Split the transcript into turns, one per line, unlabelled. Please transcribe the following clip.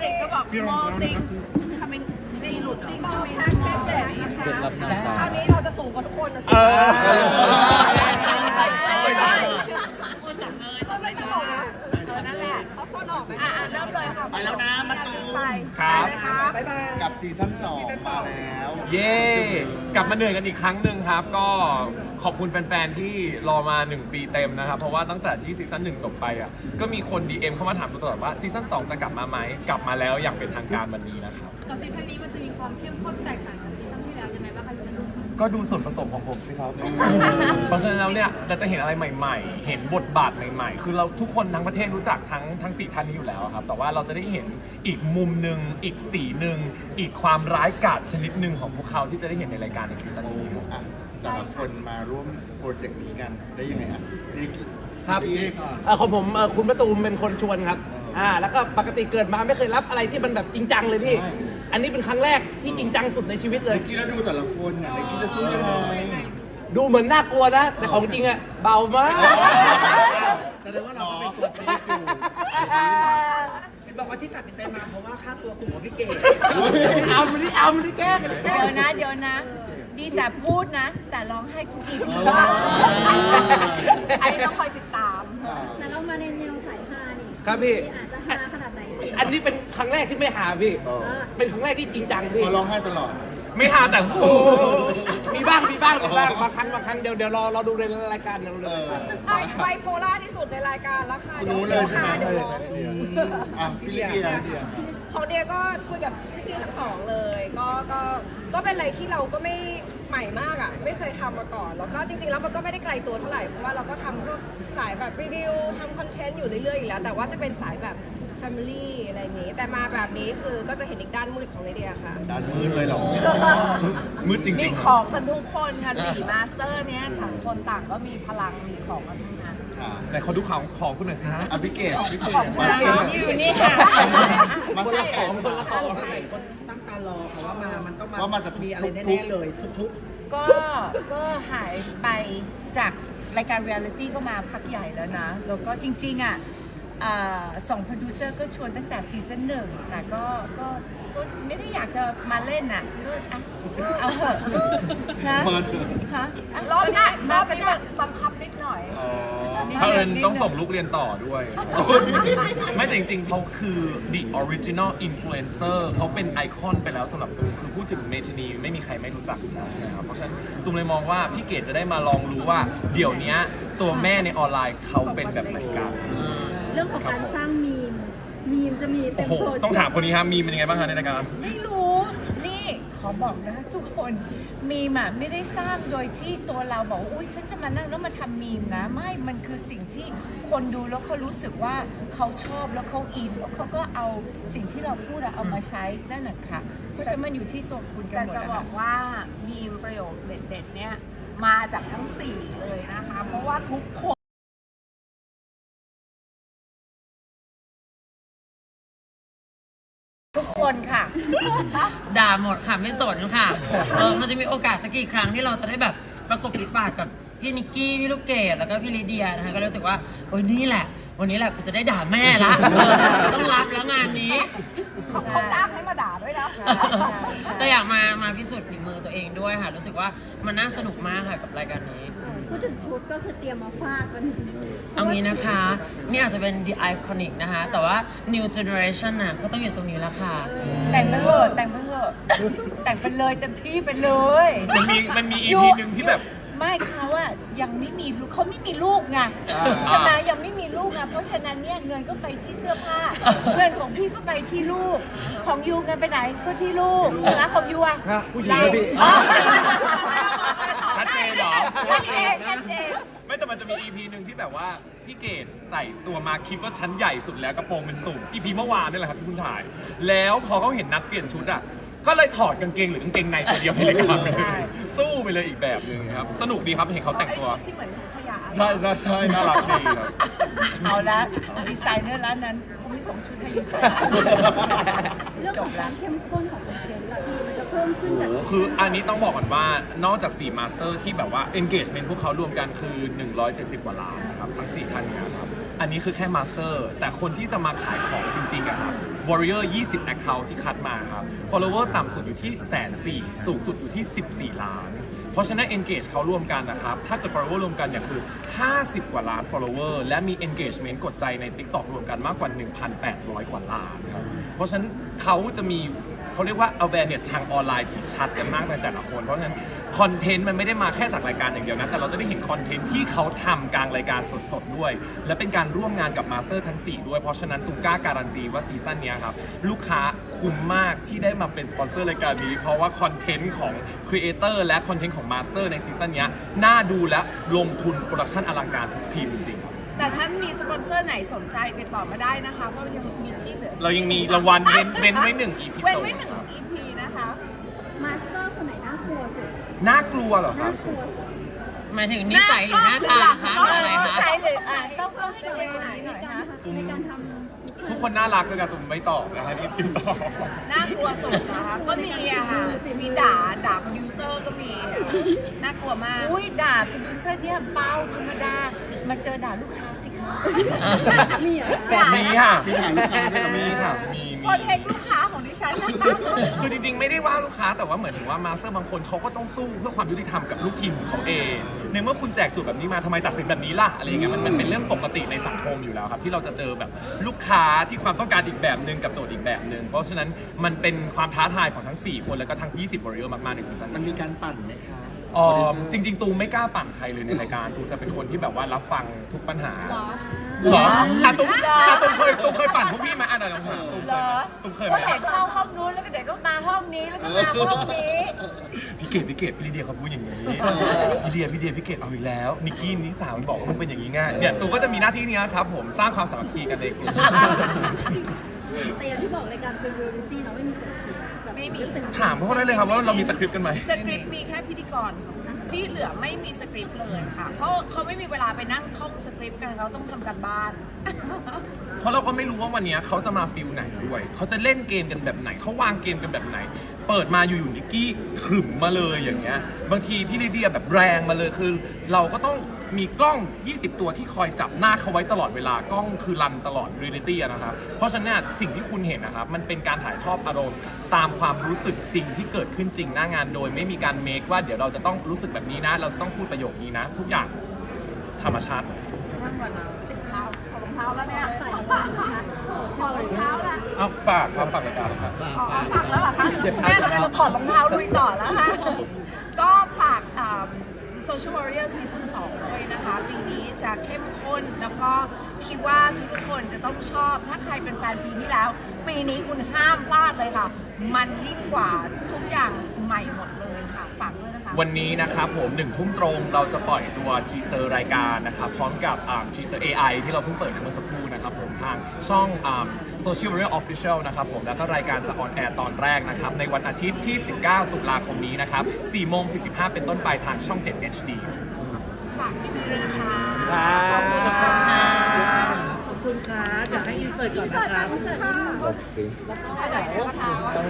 เด็กก็บอก small thing coming ตีหลุด small packages นะคะ
เคล็ดลับหน้าตา
คราวนี้เราจะสูงกว่าทุกคนนะสิ
เออ
ไม่ต้องบอกนะเออนั่นแหละเขาส้นออกไหมอะเริ่มเลยค่ะ
ไปแล้ว นะมาตูม
ไป
ครับ
ไปเลยครับ
กับซีซั่นสองมาแล้ว
เย้กลับมาเหนื่อยกันอีกครั้งหนึ่งครับ ก็ขอบคุณแฟนๆ ที่รอมา 1 ปีเต็มนะครับ เพราะว่าตั้งแต่ที่ซีซั่น1จบไปอะก็มีคน DM เข้ามาถามตลอดว่าซีซั่น2จะกลับมาไหมกลับมาแล้วอย่างเป็นทางการวันนี้นะครับ
กับซีซั่นนี้มันจะมีความเข้มข้นแตกต่างจากซีซั่น
ก็ดูส่วนผสมของผมสิครับ เพราะฉะนั้นแล้วเนี่ยเราจะเห็นอะไรใหม่ ๆ เห็นบทบาทใหม่ ๆ คือเราทุกคนทั้งประเทศรู้จักทั้งทั้งสี่ท่านนี้อยู่แล้วครับ แต่ว่าเราจะได้เห็นอีกมุมหนึ่งอีกสีหนึ่งอีกความร้ายกาจชนิดหนึ่งของพวกเขาที่จะได้เห็นในรายการในซีซั่นนี้ครับ
อะแต่ละคนมาร่วมโปรเจกต์นี้กันได้ยังไงอะนี่
ครับ
นี่ก่อน
เอ่อของผมเอ่อคุณประตูมเป็นคนชวนครับ อ่า แล้วก็ปกติเกิดมาไม่เคยรับอะไรที่มันแบบจริงจังเลยพี่ อันนี้เป็นครั้งแรกที่จริงจังสุดในชีวิตเลย
เมื่อกี้เราดูแต่ละคนอะเมื่อกี้จะสู้ยังไง
ดูเหมือนน่ากลัวนะ แต่ของจริงอะเบามาก
แสดงว่าเราก็เป็นตัวจริงอยู่
เห็นบอกว่าที่ตัดสินใจมาเพราะว่าค่าตัวสูงกว่าพี่เก๋
เอามันนี่เอามันนี่แก้กันแก้
เดี๋ยว
กัน
นะ เดี๋ยวนะ ดีแต่พูดนะ แต่ร้องให้ทุกอีพีอันนี้ต้องคอยติดตาม
อ่า
แต่เรามาในแนวสายฮานี่
ครับพี่
อาจจะฮาขนาดไหน
อันนี้เป็นครั้งแรกที่ไม่หาพี่
เออ
เป็นครั้งแรกที่จริงจังพี่
เขาร้องไห้ตลอด
ไม่หาแต่โอ้
มีบ้างมีบ้างมีบ้างบางครั้งบางครั้งเดี๋ยวเดี๋ยวรอรอดูในรายการเดี๋ยวเราดู
เอ
ใน
อ
รายการ
ไบไบโพล่าที่สุดในรายการแล้วค่ะ
คุณ
เดี๋ยว
รู้เลยใช่ไหม
เดี๋ยวร้อง
อะพี่ลิเดีย
ของเดียก็คุยกับพี่ๆทั้งสองเลย ก็ก็ก็เป็นอะไรที่เราก็ไม่ใหม่มากอะ ไม่เคยทำมาก่อน แล้วก็จริงๆแล้วมันก็ไม่ได้ไกลตัวเท่าไหร่ เพราะว่าเราก็ทำพวกสายแบบรีวิวทำคอนเทนต์อยู่เรื่อยๆอยู่แล้ว แต่ว่าจะเป็นสายแบบ Family อะไรอย่างนี้ แต่มาแบบนี้คือก็จะเห็นอีกด้านมืดของลิเดียค่ะ
ด้านมืดเลยเหรอ
มืดจ
มี
ริงๆ
ข
ครั
อบงกันทุกคนค่ะสี่มาสเตอร์เนี้ยต่างคนต่างก็มีพลังมีของกันทั้งนั้น
ค่ะ
ไหนเขาดูของของคุณหน่อยสิฮะ
อะพี่เกดพี่เกด
ของ
มาสเตอร์
อยู่นี่ค่ะ
มาสเตอร์ของ
คนละของ หลายคนตั้งตารอค่ะว่ามา มันต้องมา
ว่ามันจะ
มีอะไร
ทุ
แน่
กๆ
ๆเลย ทุก
ก็ก็หายไปจากรายการเรียลลิตี้ก็มาพักใหญ่แล้วนะ แล้วก็จริง ๆ อะอ่า สองโปรดิวเซอร์ก็ชวนตั้งแต่ซีซั่นหนึ่งแต่ก็ก็ก็ไม่ได้อยากจะมาเล่นอะก็อะเอาเถอะนะ
เปิดเถอะ
ฮะอะ
รอบนี้
ก็ได้
รอบนี้
ก็ได้บังคับนิดหน่อย
อ๋อ
เขาเอิญต้องส่งลูกเรียนต่อด้วย ไม่แต่จริงๆเขาคือ the original influencer เขาเป็นไอคอนไปแล้วสำหรับตูมคือพูดถึงเมทินีไม่มีใครไม่รู้จักใช่ไหมครับเพราะฉะนั้นตูมเลยมองว่าพี่เกดจะได้มาลองรู้ว่า เดี๋ยวเนี้ยตัวแม่ในออนไลน์เขาเป็นแบบไหนกัน
เรื่องของการสร้างมีม มีมจะมี
โอ้
เต็ม
โห
โซเชียล
ต้องถามคนนี้ครับมีเป็นยังไงบ้างคะในรายการ
ไม่รู้ นี่ขอบอกนะทุกคนมีมอะไม่ได้สร้างโดยที่ตัวเราบอกว่าอุ้ยฉันจะมานั่งแล้วมาทำมีมนะ ไม่มันคือสิ่งที่คนดูแล้วเขารู้สึกว่าเขาชอบแล้วเขาอินแล้วเขาก็เอาสิ่งที่เราพูดอะเอามาใช้นั่นแหละค่ะเพราะฉะนั้นมันอยู่ที่ตัวคุณกัน
แต่
หมด
จะ
อะ
บอกว่ามีมประโยคเด็ดๆเนี่ยมาจากทั้ง4เลยนะคะ เพราะว่าทุกคน
ทุกคนค่ะ
ด่าหมดค่ะไม่สนค่ะ เออมันจะมีโอกาสสักกี่ครั้งที่เราจะได้แบบประสบฟิดบาทกับพี่นิกกี้พี่ลูกเกดแล้วก็พี่ลิเดียนะคะก็รู้สึกว่าโอ้ยนี่แหละ วันนี้แหละกูจะได้ด่าแม่ละเออต้องรับแล้วงานนี้
เขาเขาจ้างให้มาด่าด้วยนะ
แต่อยากมามาพิสูจน์ฝีมือตัวเองด้วยค่ะ รู้สึกว่ามันน่าสนุกมากค่ะกับรายการนี้
พูดถึงชุดก็คือเตรียมมาฟาดวันนี้
เอางี้นะคะ นี่อาจจะเป็น the iconic นะคะ แต่ว่า new generation น่ะก็ต้องอยู่ตรงนี้แล้วค่ะ
แต่งไปเถอะแต่งไปเถอะแต่งไปเลยเต็มที่ไปเลย
มันมีมันมี EP หนึ่งที่แบบ
ไม่เขาอะยังไม่มีลูกเขาไม่มีลูกไงใช่ไหมยังไม่มีลูกไงเพราะฉะนั้นเนี่ยเงินก็ไปที่เสื้อผ้าเงินของพี่ก็ไปที่ลูก ของยูเงินไปไหนก็ที่ลูกนะของยูอะ
ฮะผู้หญิงเลยพี่
อ๋อ
ชัดเจนเหรอ
ชัดเจนชัดเจน
ไม่แต่มันจะมี EP หนึ่งที่แบบว่าพี่เกดใส่ตัวมาคิดว่าชั้นใหญ่สุดแล้วกระโปรงเป็นสูง EP เมื่อวานนี่แหละครับที่คุณถ่าย แล้วพอเขาเห็นนัดเปลี่ยนชุดอะ ก็เลยถอดกางเกงหรือกางเกงในตัวเดียวไปเลยครับ
ใช่
สู้ไปเลยอีกแบบหนึ่งครับ สนุกดีครับเห็นเขาแต่ง
ไอ
ตัว
ชุดที่เหมือนขยะ
ใช่ใช่ใช่น่ารักดีครับ
เอาละดีไซเนอร์ร้านนั้นเขาไม่ส่งชุดให้ยูใส่
เรื่องของความเข้มข้นของคอนเทนต์ล่ะ พิ่มขึ้นจาก
โอ้โหคืออันนี้ต้องบอกก่อนว่านอกจาก4 Master ที่แบบว่า engagement พวกเขารวมกันคือ 170 กว่าล้านนะครับทั้ง4ท่านเนี่ยครับ อันนี้คือแค่ Master แต่คนที่จะมาขายของจริงๆอะครับ warrior 20 account ที่คัดมาครับ follower ต่ำสุดอยู่ที่แสนสี่สูงสุดอยู่ที่ 14 ล้าน เพราะฉะนั้น engage เขารวมกันนะครับ ถ้าเกิด follower รวมกันเนี่ยคือ 50 กว่าล้าน follower และมี engagement กดใจใน TikTok รวมกันมากกว่า 1,800 กว่าล้านครับ เพราะฉะนั้นเขาจะมี เขาเรียกว่า awareness ทางออนไลน์ที่ชัดกันมากในแต่ละคน เพราะฉะนั้นคอนเทนต์มันไม่ได้มาแค่จากรายการอย่างเดียวนะ แต่เราจะได้เห็นคอนเทนต์ที่เขาทำกลางรายการสดๆด้วย และเป็นการร่วมงานกับมาสเตอร์ทั้ง 4 ด้วย เพราะฉะนั้นตูกล้าการันตีว่าซีซั่นเนี้ยครับ ลูกค้าคุ้มมากที่ได้มาเป็นสปอนเซอร์รายการนี้ เพราะว่าคอนเทนต์ของครีเอเตอร์และคอนเทนต์ของมาสเตอร์ในซีซั่นเนี้ยน่าดูและลงทุนโปรดักชันอลังการทุกทีมจริงๆ
แต่ถ้ามีสปอนเซอร์ไหนสนใจติดต่อมาได้นะคะเพราะยังมีที่เหลือ
เรายังมีรางวัลเว้นเว้นไว้หนึ่ง EP
เว้นไว้หนึ่ง EP นะคะ
มาสเตอร์คนไหนน่ากลัวสุด
น่ากลัวเหรอค
น่า
รับ
กลัวสุด
หมายถึงนิสัยหรือหน้าตาคะหรืออะไรคะ
ใช่เลยอะต้องต้องให้
ใน
ดูไหน
การ
หน่อย
ใน
นะ
การทำ
ทุกคนน่ารักเลยกันตุ้มไม่ตอบนะครับที่ติดต่อ
น่ากลัวสุดนะคะก็มีอะค่ะมีด่าด่าโปรดิวเซอร์ก็มีอะน่ากลัวมาก
อุ้ยด่าโปรดิวเซอร์เนี่ยเบาธรรมดา มาเจอด่าลูกค้าสิคะ
มีเหรอ
แบบนี้ค่ะ
ที่ถามลูกค้าด้วยเหรอ
มีค่ะ มี
โปรเทคลูกค้าของดิฉันนะคะ
คือจริงๆ ไม่ได้ว่าลูกค้าแต่ว่าเหมือนถึงว่ามาสเตอร์บางคนเขาก็ต้องสู้เพื่อความยุติธรรมกับลูกทีมของเขาเองในเมื่อคุณแจกจุดแบบนี้มาทำไมตัดสินแบบนี้ล่ะอะไรอย่างเงี้ยมันมันเป็นเรื่องปกติในสังคมอยู่แล้วครับที่เราจะเจอแบบลูกค้าที่ความต้องการอีกแบบหนึ่งกับโจทย์อีกแบบหนึ่งเพราะฉะนั้นมันเป็นความท้าทายของทั้ง 4 คนแล้วก็ทั้ง 20บริเวณมากๆในซีซั่น
มัน
นี้
มีการปั่นไหมคะ
อ๋อจริง ๆ ตูมไม่กล้าปั่นใครเลยในรายการตูจะเป็นคนที่แบบว่ารับฟังทุกปัญหาเหรออะตุ้มอะตุ้มเคยตุ้มเคยปั่นพวกพี่มาอะไหนลองถามตุ้ม
เหรอ
ตุ้มเคยไห
ก็
ม
เห็นเข้าห้องนู้นแล้วก็เดี๋ยวก็มาห้องนี้แล้วก็มาห้องนี้
พี่เกดพี่เกดพี่ลิเดียเขาพูดอย่างนี้พี่เดียพี่เดียพี่เกดเอาอีกแล้วนิกกี้นิสามันบอกว่ามันเป็นอย่างนี้ง่ายเนี่ยตุ้มก็จะมีหน้าที่เนี้ยครับ ผมสร้างความสามัคคีกันในกลุ่ม
แต่อย่างที่บอกรายการเป็นเรียลิตี้เนาะไม่มีสคริปต์แบบ
ไม่มี
เป็น
ถามเขาได้เลยครับว่าเรามีสคริปต์กันไหม
สคริปต์มีแค่พิธีกรที่เหลือไม่มีสคริปต์เลยค่ะ เพราะเขาไม่มีเวลาไปนั่งท่องสคริปต์กันเขาต้องทำกันบ้าน
เพราะเราก็ไม่รู้ว่าวันเนี้ยเขาจะมาฟิลไหนด้วยเขาจะเล่นเกมกันแบบไหนเขาวางเกมกันแบบไหน เปิดมาอยู่ๆนิกกี้ขรึมมาเลยอย่างเงี้ย บางทีพี่ลิเดียแบบแรงมาเลยคือ เราก็ต้อง มีกล้อง 20 ตัวที่คอยจับหน้าเขาไว้ตลอดเวลากล้องคือรันตลอดเรียลิตี้นะครับ เพราะฉะนั้นเนี่ยสิ่งที่คุณเห็นนะครับ มันเป็นการถ่ายทอดอารมณ์ตามความรู้สึกจริงที่เกิดขึ้นจริงหน้างานโดย ไม่มีการเมคว่าเดี๋ยวเราจะต้องรู้สึกแบบนี้นะ เราจะต้องพูดประโยคนี้นะ ทุกอย่างธรรมชาติ
น่าสนจิบเท้าถอดรองเท้าแล้วเนี่ย
ฝ่ายรางวัลนะคะโซเชีย
ถอ
ล
ดรองเท้าละ
เอาฝากครับฝากรายการครับ
อ๋อฝากแล้วเหรอคะแม่กำลังจะถอดรองเท้าลุยต่อแล้วค่ะก็ฝากอ่า Social Warrior Season 2 ด้วยนะคะปีนี้จะเข้มข้นแล้วก็คิดว่าทุกคนจะต้องชอบ ถ้าใครเป็นแฟนปีที่แล้ว ปีนี้คุณห้ามพลาดเลยค่ะ มันยิ่งกว่าทุกอย่างใหม่หมดเลยค่ะ ฝากด้วยนะคะ
วันนี้นะครับผมหนึ่งทุ่มตรงเราจะปล่อยตัวทีเซอร์รายการนะครับพร้อมกับทีเซอร์ AI ที่เราเพิ่งเปิดไปเมื่อสักครู่นะครับผมทางช่องโซ เชียล r ร a l Official นะครับผมแล้วก็รายการจะออนแอร์ตอนแรกนะครับในวันอาทิตย์ที่ 19 ตุลาคมนี้นะครับ4โมง45 เป็นต้นไปทางช่อง 7 HD
ฝากพี่บีด้วยนะคะ
ครับ
ขอบคุณค่ะอยากให้อินเสิร์ตก่อนนะคะ
จบสิ
แล้วก็เดี๋ยว